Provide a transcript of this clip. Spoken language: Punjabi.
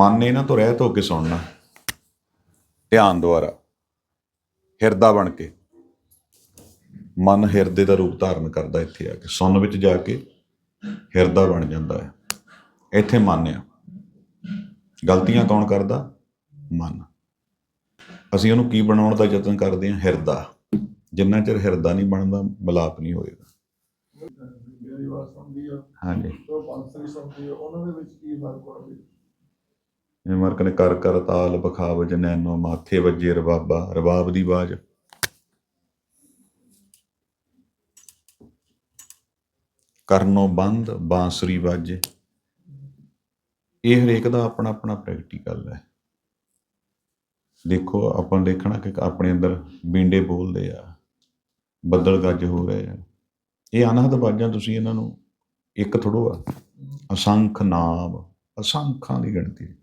ਮਨ ਨੇ ਇਹਨਾਂ ਤੋਂ ਰਹਿਤ ਹੋ ਕੇ ਸੁਣਨਾ ਧਿਆਨ ਦੁਆਰਾ। ਹਿਰਦਾ ਬਣ ਕੇ। ਮਨ ਹਿਰਦੇ ਦਾ ਰੂਪ ਧਾਰਨ ਕਰਦਾ ਇੱਥੇ ਆ ਕੇ। ਸੁਣ ਵਿੱਚ ਜਾ ਕੇ ਹਿਰਦਾ ਬਣ ਜਾਂਦਾ ਹੈ। ਇੱਥੇ ਮਨ ਆ। ਗਲਤੀਆਂ ਕੌਣ ਕਰਦਾ? ਮਨ। ਅਸੀਂ ਉਹਨੂੰ ਕੀ ਬਣਾਉਣ ਦਾ ਯਤਨ ਕਰਦੇ ਹਾਂ? ਹਿਰਦਾ। ਜਿੰਨਾ ਚਿਰ ਹਿਰਦਾ ਨਹੀਂ ਬਣਦਾ ਮਲਾਪ ਨਹੀਂ ਹੋਏਗਾ। ਸੁਣਦੀ ਹਾਂਜੀ। ਉਹ ਪੰਸਰੀ ਸੁਣਦੀ ਆ ਉਹਨਾਂ ਦੇ ਵਿੱਚ ਕੀ ਫ਼ਰਕ ਹੋਣਾ ਵੀ ਜਿਵੇਂ ਮਰਕ ਨੇ ਕਰ ਕਰ ਤਾਲ ਬਖਾਵ ਜਨੈਨੋ ਮਾਥੇ ਵੱਜੇ ਰਬਾਬਾ, ਰਬਾਬ ਦੀ ਆਵਾਜ਼ ਕਰਨੋਂ ਬੰਦ, ਬਾਂਸੁਰੀ ਵਾਜੇ। ਇਹ ਹਰੇਕ ਦਾ ਆਪਣਾ ਆਪਣਾ ਪ੍ਰੈਕਟੀਕਲ ਹੈ। ਦੇਖੋ, ਆਪਾਂ ਦੇਖਣਾ ਕਿ ਆਪਣੇ ਅੰਦਰ ਬੀਂਡੇ ਬੋਲਦੇ ਆ, ਬੱਦਲ ਗੱਜ ਹੋ ਰਹੇ ਆ। ਇਹ ਅਨਹਦ ਬਾਜਾਂ ਤੁਸੀਂ ਇਹਨਾਂ ਨੂੰ ਇੱਕ ਥੋੜੋ ਆ ਅਸੰਖ ਨਾਮ, ਅਸੰਖਾਂ ਦੀ ਗਿਣਤੀ।